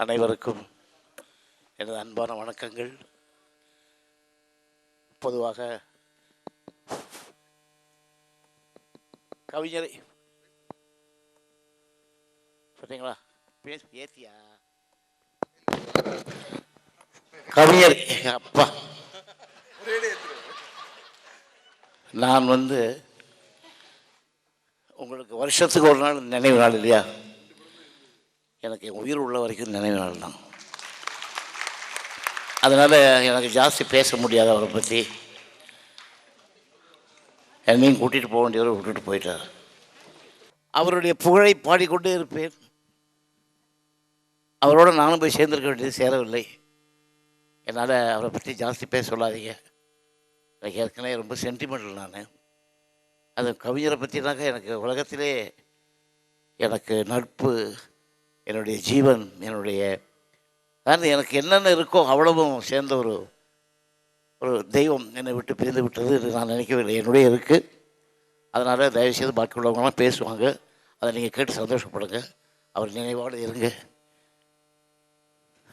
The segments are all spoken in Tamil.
அனைவருக்கும் எனது அன்பான வணக்கங்கள். பொதுவாக கவிஞரை சொன்னீங்களா பேச ஏத்தியா கவிஞர் அப்பா. நான் வந்து உங்களுக்கு வருஷத்துக்கு ஒரு நாள் நினைவு நாள் இல்லையா? எனக்கு என் உயிர் உள்ள வரைக்கும் நினைவு நாள் தான் அதனால் எனக்கு ஜாஸ்தி பேச முடியாது அவரை பற்றி என்னையும் கூட்டிகிட்டு போக வேண்டியவர் விட்டுட்டு போயிட்டார். அவருடைய புகழை பாடிக்கொண்டே இருப்பேன். அவரோட நானும் போய் சேர்ந்திருக்க வேண்டியது சேரவில்லை. என்னால் அவரை பற்றி ஜாஸ்தி பேச சொல்லாதீங்க. எனக்கு ஏற்கனவே ரொம்ப சென்டிமெண்டல் நான். அது கவிஞரை பற்றினாக்க எனக்கு உலகத்திலே எனக்கு நட்பு என்னுடைய ஜீவன் என்னுடைய அதாவது எனக்கு என்னென்ன இருக்கோ அவ்வளவும் சேர்ந்த ஒரு ஒரு தெய்வம் என்னை விட்டு பிரிந்து விட்டது என்று நான் நினைக்கவில்லை. என்னுடைய இருக்குது அதனால் தயவுசெய்து பாக்கி உள்ளவங்களாம் பேசுவாங்க. அதை நீங்கள் கேட்டு சந்தோஷப்படுங்க. அவர் நினைவோடு இருங்க.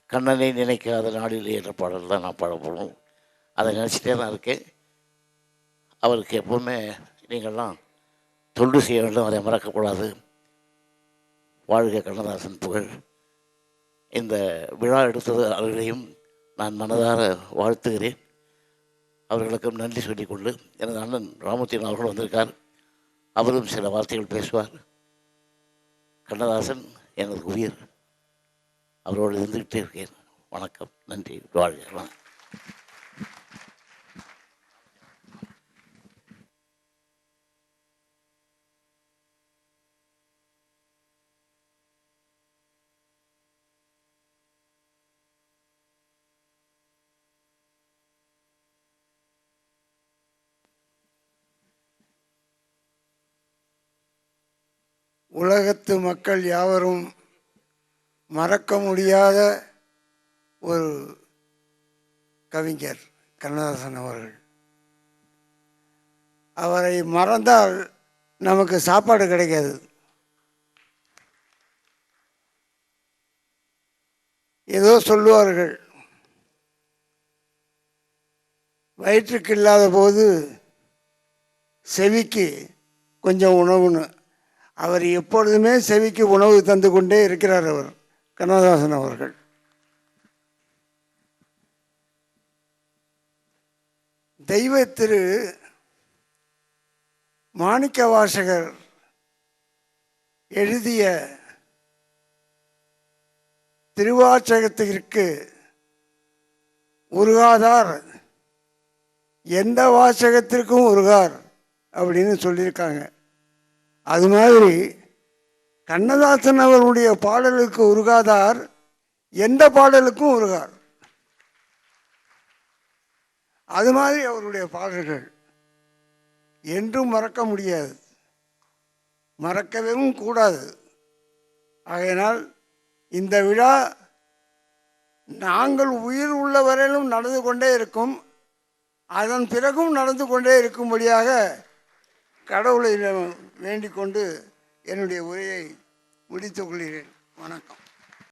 கண்ணனை நினைக்காத நாடில் என்ற பாடல் தான் நான் பாட அதை நினச்சிட்டே தான் இருக்கேன். அவருக்கு எப்போவுமே நீங்கள்லாம் தொண்டு செய்ய வேண்டும். அதை மறக்கக்கூடாது வாழ்க கண்ணதாசன் புகழ். இந்த விழா எடுத்தது அவர்களையும் நான் மனதார வாழ்த்துகிறேன். அவர்களுக்கும் நன்றி சொல்லிக்கொண்டு எனது அண்ணன் ராமத்தின் அவர்கள் வந்திருக்கார். அவரும் சில வார்த்தைகள் பேசுவார். கண்ணதாசன் எனது உயிர். அவரோடு இருந்துக்கிட்டே இருக்கேன். வணக்கம். நன்றி. வாழ்க உலகத்து மக்கள் யாவரும் மறக்க முடியாத ஒரு கவிஞர் கண்ணதாசன் அவர்கள். அவரை மறந்தால் நமக்கு சாப்பாடு கிடைக்காது. ஏதோ சொல்லுவார்கள். வயிற்றுக்கு இல்லாத போது செவிக்கு கொஞ்சம் உணவுன்னு அவர் எப்பொழுதுமே செவிக்கு உணவு தந்து கொண்டே இருக்கிறார் அவர் கண்ணதாசன் அவர்கள். தெய்வ திரு மாணிக்க வாசகர் எழுதிய திருவாச்சகத்திற்கு உருகாதார். எந்த வாசகத்திற்கும் உருகார் அப்படின்னு சொல்லியிருக்காங்க. அது மாதிரி கண்ணதாசன் அவருடைய பாடலுக்கு உருகாதார் எந்த பாடலுக்கும் உருகார். அது மாதிரி அவருடைய பாடல்கள். என்றும் மறக்க முடியாது. மறக்கவும் கூடாது. ஆகையினால் இந்த விழா நாங்கள் உயிர் உள்ள வரையிலும் நடந்து கொண்டே இருக்கும். அதன் பிறகும் நடந்து கொண்டே இருக்கும்படியாக கடவுளை வேண்டிக் கொண்டு என்னுடைய உரையை முடித்துக் கொள்கிறேன். வணக்கம்.